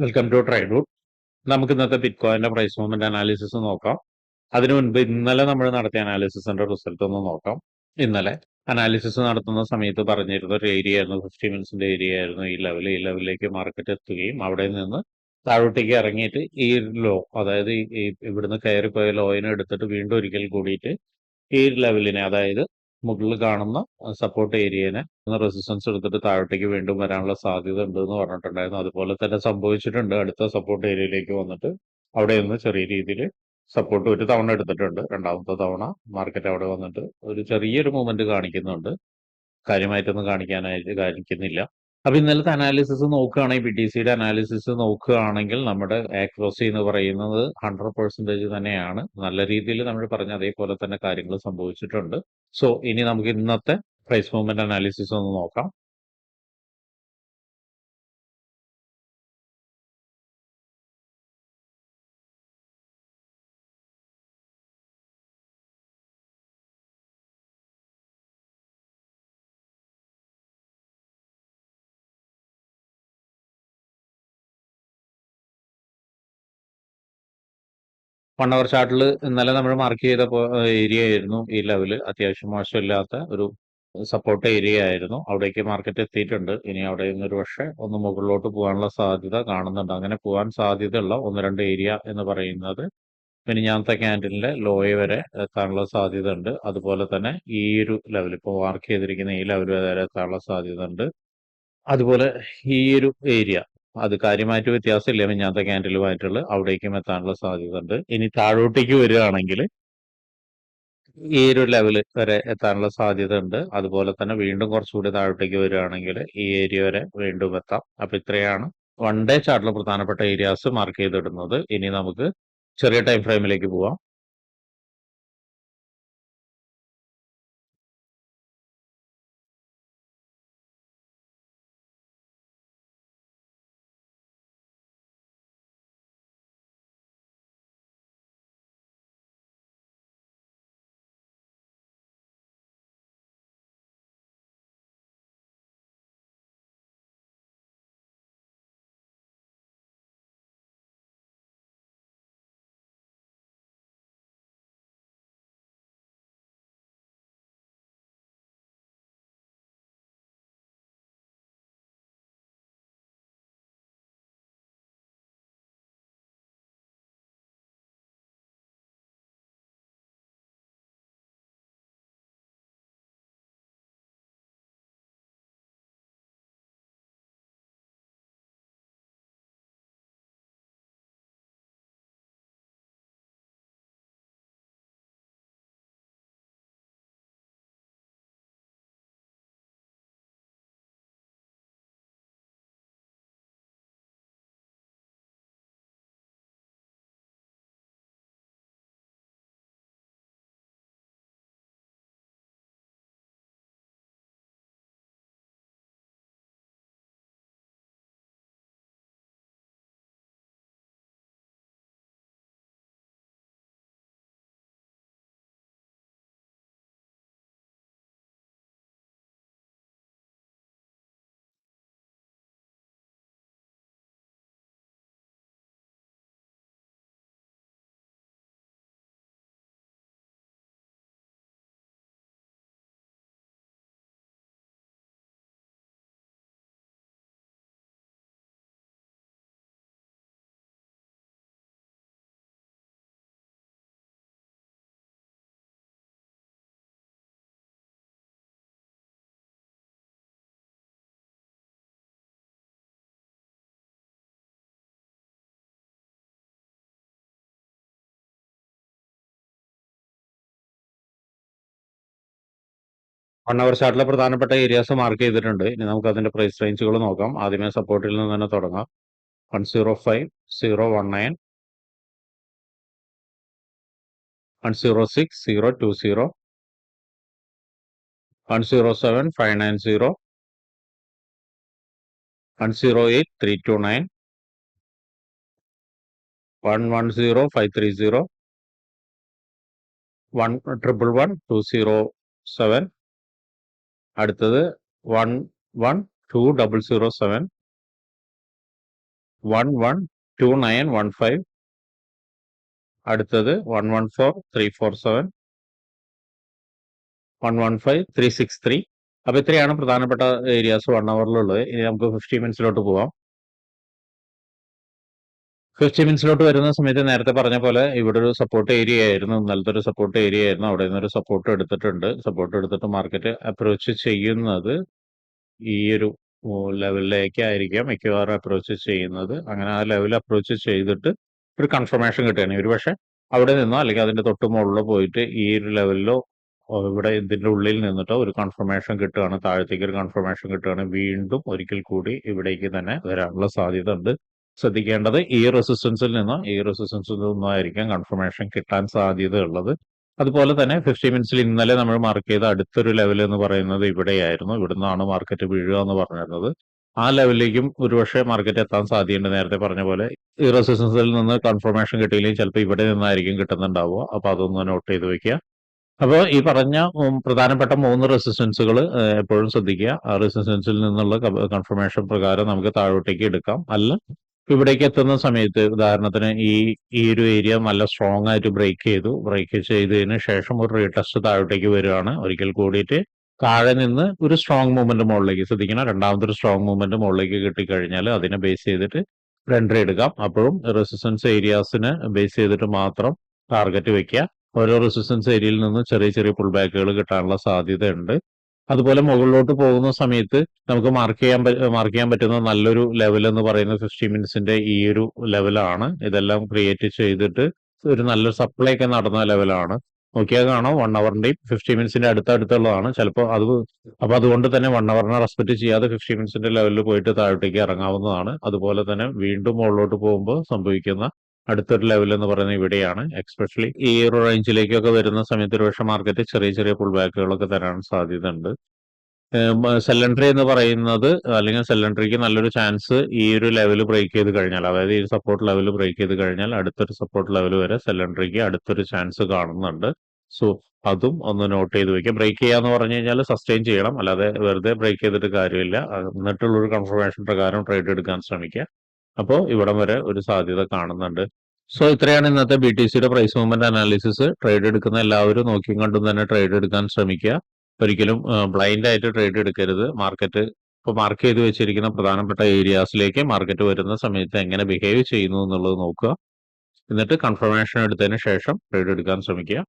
Welcome to ട്രൈഡൂട്ട് നമുക്ക് ഇന്നത്തെ ബിറ്റ് കോയിന്റെ പ്രൈസ് മൂവ്മെന്റ് അനാലിസിസ് നോക്കാം. അതിനു മുൻപ് ഇന്നലെ നമ്മൾ നടത്തിയ അനാലിസിസിന്റെ റിസൾട്ട് ഒന്ന് നോക്കാം. ഇന്നലെ അനാലിസിസ് നടത്തുന്ന സമയത്ത് പറഞ്ഞിരുന്ന ഒരു ഏരിയ ആയിരുന്നു ഫിഫ്റ്റി മിനിറ്റ്സിന്റെ ഏരിയ ആയിരുന്നു. ഈ ലെവൽ ഈ ലെവലിലേക്ക് മാർക്കറ്റ് എത്തുകയും അവിടെ നിന്ന് താഴോട്ടേക്ക് ഇറങ്ങിയിട്ട് ഈ ലോ അതായത് ഈ- ഇവിടുന്ന് കയറിപ്പോയ പോയ ലോയിനെ എടുത്തിട്ട് വീണ്ടും ഒരിക്കൽ കൂടിയിട്ട് ഈ ലെവലിനെ അതായത് മുകളിൽ കാണുന്ന സപ്പോർട്ട് ഏരിയനെ റെസിസ്റ്റൻസ് എടുത്തിട്ട് താഴോട്ടേക്ക് വീണ്ടും വരാനുള്ള സാധ്യത ഉണ്ട് എന്ന് പറഞ്ഞിട്ടുണ്ടായിരുന്നു. അതുപോലെ തന്നെ സംഭവിച്ചിട്ടുണ്ട്. അടുത്ത സപ്പോർട്ട് ഏരിയയിലേക്ക് വന്നിട്ട് അവിടെ നിന്ന് ചെറിയ രീതിയിൽ സപ്പോർട്ട് ഒരു തവണ എടുത്തിട്ടുണ്ട്. രണ്ടാമത്തെ തവണ മാർക്കറ്റ് അവിടെ വന്നിട്ട് ഒരു ചെറിയൊരു മൂവ്മെന്റ് കാണിക്കുന്നുണ്ട്. കാര്യമായിട്ടൊന്നും കാണിക്കാനായിട്ട് കാണിക്കുന്നില്ല. അപ്പൊ ഇന്നലത്തെ അനാലിസിസ് നോക്കുകയാണെങ്കിൽ ബി ടി സിയുടെ അനാലിസിസ് നോക്കുകയാണെങ്കിൽ നമ്മുടെ ആക്രോസി എന്ന് പറയുന്നത് ഹൺഡ്രഡ് പെർസെന്റേജ് തന്നെയാണ്. നല്ല രീതിയിൽ നമ്മൾ പറഞ്ഞ അതേപോലെ തന്നെ കാര്യങ്ങൾ സംഭവിച്ചിട്ടുണ്ട്. സോ ഇനി നമുക്ക് ഇന്നത്തെ പ്രൈസ് മൂവ്മെന്റ് അനാലിസിസ് ഒന്ന് നോക്കാം. വൺ അവർ ചാർട്ടിൽ ഇന്നലെ നമ്മൾ മാർക്ക് ചെയ്ത ഏരിയ ആയിരുന്നു. ഈ ലെവൽ അത്യാവശ്യം മോശമില്ലാത്ത ഒരു സപ്പോർട്ട് ഏരിയ ആയിരുന്നു. അവിടേക്ക് മാർക്കറ്റ് എത്തിയിട്ടുണ്ട്. ഇനി അവിടെ നിന്ന് ഒരു പക്ഷേ ഒന്ന് മുകളിലോട്ട് പോകാനുള്ള സാധ്യത കാണുന്നുണ്ട്. അങ്ങനെ പോകാൻ സാധ്യതയുള്ള ഒന്ന് രണ്ട് ഏരിയ എന്ന് പറയുന്നത് മിനിഞ്ഞാമത്തെ ക്യാൻഡിലിന്റെ ലോയ വരെ എത്താനുള്ള സാധ്യത ഉണ്ട് അതുപോലെ തന്നെ ഈ ഒരു ലെവൽ ഇപ്പോൾ മാർക്ക് ചെയ്തിരിക്കുന്ന ഈ ലെവൽ വരെ എത്താനുള്ള സാധ്യത ഉണ്ട് അതുപോലെ ഈ ഒരു ഏരിയ അത് കാര്യമായിട്ട് വ്യത്യാസമില്ല. മിഞ്ഞാത്ത ക്യാൻഡിലുമായിട്ടുള്ള അവിടേക്കും എത്താനുള്ള സാധ്യത ഉണ്ട് ഇനി താഴോട്ടേക്ക് വരികയാണെങ്കിൽ ഈ ഒരു ലെവൽ വരെ എത്താനുള്ള സാധ്യത ഉണ്ട് അതുപോലെ തന്നെ വീണ്ടും കുറച്ചുകൂടി താഴോട്ടേക്ക് വരികയാണെങ്കിൽ ഈ ഏരിയ വരെ വീണ്ടും എത്താം. അപ്പൊ ഇത്രയാണ് വൺ ഡേ ചാർട്ടിൽ പ്രധാനപ്പെട്ട ഏരിയാസ് മാർക്ക് ചെയ്തിടുന്നത്. ഇനി നമുക്ക് ചെറിയ ടൈം ഫ്രെയിമിലേക്ക് പോവാം. വൺ അവർ ചാർട്ടിലെ പ്രധാനപ്പെട്ട ഏരിയാസ് മാർക്ക് ചെയ്തിട്ടുണ്ട്. ഇനി നമുക്ക് അതിന്റെ പ്രൈസ് റേഞ്ചുകൾ നോക്കാം. ആദ്യമേ സപ്പോർട്ടിൽ നിന്ന് തന്നെ തുടങ്ങാം. One zero five zero one nine one zero six zero two zero one zero seven five nine zero one zero eight three two nine one one zero five three zero one triple one two zero seven അടുത്തത് one one two double zero seven one one two nine one five അടുത്തത് one one four three four seven one one five three six three അപ്പൊ ഇത്രയാണ് പ്രധാനപ്പെട്ട areas one അവറിലുള്ളത് ഇനി നമുക്ക് fifty മിനിറ്റ്സിലോട്ട് പോവാം. Fifty മിനിറ്റ്സിലോട്ട് വരുന്ന സമയത്ത് നേരത്തെ പറഞ്ഞ പോലെ ഇവിടെ ഒരു സപ്പോർട്ട് ഏരിയ ആയിരുന്നു. ഇന്നലത്തെ ഒരു സപ്പോർട്ട് ഏരിയ ആയിരുന്നു. അവിടെ നിന്ന് ഒരു സപ്പോർട്ട് എടുത്തിട്ടുണ്ട്. സപ്പോർട്ട് എടുത്തിട്ട് മാർക്കറ്റ് അപ്രോച്ച് ചെയ്യുന്നത് ഈ ഒരു ലെവലിലേക്കായിരിക്കാം മിക്കവാറും അപ്രോച്ച് ചെയ്യുന്നത്. അങ്ങനെ ആ ലെവൽ അപ്രോച്ച് ചെയ്തിട്ട് ഒരു കൺഫർമേഷൻ കിട്ടുകയാണ്. ഒരു പക്ഷേ അവിടെ നിന്നോ അല്ലെങ്കിൽ അതിന്റെ തൊട്ട് മുകളിലോ പോയിട്ട് ഈ ഒരു ലെവലിലോ ഇവിടെ ഇതിന്റെ ഉള്ളിൽ നിന്നിട്ടോ ഒരു കൺഫർമേഷൻ കിട്ടുകയാണ്. താഴത്തേക്ക് ഒരു കൺഫർമേഷൻ കിട്ടുകയാണ്. വീണ്ടും ഒരിക്കൽ കൂടി ഇവിടേക്ക് തന്നെ വരാനുള്ള സാധ്യത ഉണ്ട് ശ്രദ്ധിക്കേണ്ടത് ഈ റെസിസ്റ്റൻസിൽ നിന്നോ ഈ റെസിസ്റ്റൻസിൽ നിന്നോ ആയിരിക്കാം കൺഫർമേഷൻ കിട്ടാൻ സാധ്യത ഉള്ളത് അതുപോലെ തന്നെ ഫിഫ്റ്റി മിനിറ്റ്സിൽ ഇന്നലെ നമ്മൾ മാർക്ക് ചെയ്ത അടുത്തൊരു ലെവൽ എന്ന് പറയുന്നത് ഇവിടെയായിരുന്നു. ഇവിടുന്നാണ് മാർക്കറ്റ് വീഴുക എന്ന് പറഞ്ഞിരുന്നത്. ആ ലെവലിലേക്കും ഒരുപക്ഷെ മാർക്കറ്റ് എത്താൻ സാധ്യതയുണ്ട്. നേരത്തെ പറഞ്ഞ പോലെ ഈ റെസിസ്റ്റൻസിൽ നിന്ന് കൺഫർമേഷൻ കിട്ടിയില്ലെങ്കിൽ ചിലപ്പോൾ ഇവിടെ നിന്നായിരിക്കും കിട്ടുന്നുണ്ടാവുക. അപ്പോൾ അതൊന്ന് നോട്ട് ചെയ്ത് വെക്കുക. അപ്പോൾ ഈ പറഞ്ഞ പ്രധാനപ്പെട്ട മൂന്ന് റെസിസ്റ്റൻസുകൾ എപ്പോഴും ശ്രദ്ധിക്കുക. ആ റെസിസ്റ്റൻസിൽ നിന്നുള്ള കൺഫർമേഷൻ പ്രകാരം നമുക്ക് താഴോട്ടേക്ക് എടുക്കാം. അല്ല ഇവിടേക്ക് എത്തുന്ന സമയത്ത് ഉദാഹരണത്തിന് ഈ ഈ ഒരു ഏരിയ നല്ല സ്ട്രോങ് ആയിട്ട് ബ്രേക്ക് ചെയ്തു. ബ്രേക്ക് ചെയ്തതിന് ശേഷം ഒരു റീടെസ്റ്റ് താഴോട്ടേക്ക് വരികയാണ്. ഒരിക്കൽ കൂടിയിട്ട് താഴെ നിന്ന് ഒരു സ്ട്രോങ് മൂവ്മെന്റ് മുകളിലേക്ക് ശ്രദ്ധിക്കണം. ഒരു സ്ട്രോങ് മൂവ്മെന്റ് മുകളിലേക്ക് കിട്ടിക്കഴിഞ്ഞാൽ അതിനെ ബേസ് ചെയ്തിട്ട് എൻട്രി എടുക്കാം അപ്പോഴും റെസിസ്റ്റൻസ് ഏരിയാസിന് ബേസ് ചെയ്തിട്ട് മാത്രം ടാർഗറ്റ് വെക്കുക. ഓരോ റെസിസ്റ്റൻസ് ഏരിയയിൽ നിന്ന് ചെറിയ ചെറിയ പുൾ ബാക്കുകൾ കിട്ടാനുള്ള സാധ്യതയുണ്ട്. അതുപോലെ മുകളിലോട്ട് പോകുന്ന സമയത്ത് നമുക്ക് മാർക്ക് ചെയ്യാൻ മാർക്ക് ചെയ്യാൻ പറ്റുന്ന നല്ലൊരു ലെവൽ എന്ന് പറയുന്ന ഫിഫ്റ്റി മിനിറ്റ്സിന്റെ ഈ ഒരു ലെവലാണ് ഇതെല്ലാം ക്രിയേറ്റ് ചെയ്തിട്ട് ഒരു നല്ലൊരു സപ്ലൈ ഒക്കെ നടന്ന ലെവലാണ് നോക്കിയാൽ കാണാം. വൺ അവറിന്റെയും ഫിഫ്റ്റി മിനിറ്റ്സിന്റെ അടുത്തടുത്തുള്ളതാണ് ചിലപ്പോൾ അത് അപ്പൊ അതുകൊണ്ട് തന്നെ വൺ അവറിനെ റെസ്പെക്ട് ചെയ്യാതെ ഫിഫ്റ്റി മിനിറ്റ്സിന്റെ ലെവലിൽ പോയിട്ട് താഴോട്ടേക്ക് ഇറങ്ങാവുന്നതാണ്. അതുപോലെ തന്നെ വീണ്ടും മുകളിലോട്ട് പോകുമ്പോൾ സംഭവിക്കുന്ന അടുത്തൊരു ലെവൽ എന്ന് പറയുന്നത് ഇവിടെയാണ്. എക്സ്പെഷ്യലി ഈ ഒരു റേഞ്ചിലേക്കൊക്കെ വരുന്ന സമയത്ത് ഒരുപക്ഷെ മാർക്കറ്റ് ചെറിയ ചെറിയ പുൾ ബാക്കുകളൊക്കെ തരാൻ സാധ്യത ഉണ്ട് സെല്ലൻട്രി എന്ന് പറയുന്നത് അല്ലെങ്കിൽ സെല്ലൻട്രിക്ക് നല്ലൊരു ചാൻസ് ഈ ഒരു ലെവൽ ബ്രേക്ക് ചെയ്ത് കഴിഞ്ഞാൽ അതായത് ഈ സപ്പോർട്ട് ലെവൽ ബ്രേക്ക് ചെയ്ത് കഴിഞ്ഞാൽ അടുത്തൊരു സപ്പോർട്ട് ലെവൽ വരെ സെല്ലൻട്രിക്ക് അടുത്തൊരു ചാൻസ് കാണുന്നുണ്ട്. സോ അതും ഒന്ന് നോട്ട് ചെയ്ത് വെക്കാം ബ്രേക്ക് ചെയ്യാന്ന് പറഞ്ഞു കഴിഞ്ഞാൽ സസ്റ്റെയിൻ ചെയ്യണം. അല്ലാതെ വെറുതെ ബ്രേക്ക് ചെയ്തിട്ട് കാര്യമില്ല. എന്നിട്ടുള്ളൊരു കൺഫർമേഷൻ പ്രകാരം ട്രേഡ് എടുക്കാൻ ശ്രമിക്കുക. അപ്പോൾ ഇവിടം വരെ ഒരു സാധ്യത കാണുന്നുണ്ട്. സോ ഇത്രയാണ് ഇന്നത്തെ ബി ടി സിയുടെ പ്രൈസ് മൂവ്മെന്റ് അനാലിസിസ് ട്രേഡ് എടുക്കുന്ന എല്ലാവരും നോക്കിയും കണ്ടും തന്നെ ട്രേഡ് എടുക്കാൻ ശ്രമിക്കുക. ഒരിക്കലും ബ്ലൈൻഡ് ആയിട്ട് ട്രേഡ് എടുക്കരുത്. മാർക്കറ്റ് ഇപ്പോൾ മാർക്ക് ചെയ്ത് വെച്ചിരിക്കുന്ന പ്രധാനപ്പെട്ട ഏരിയാസിലേക്ക് മാർക്കറ്റ് വരുന്ന സമയത്ത് എങ്ങനെ ബിഹേവ് ചെയ്യുന്നു എന്നുള്ളത് നോക്കുക. എന്നിട്ട് കൺഫർമേഷൻ എടുത്തതിന് ശേഷം ട്രേഡ് എടുക്കാൻ ശ്രമിക്കുക.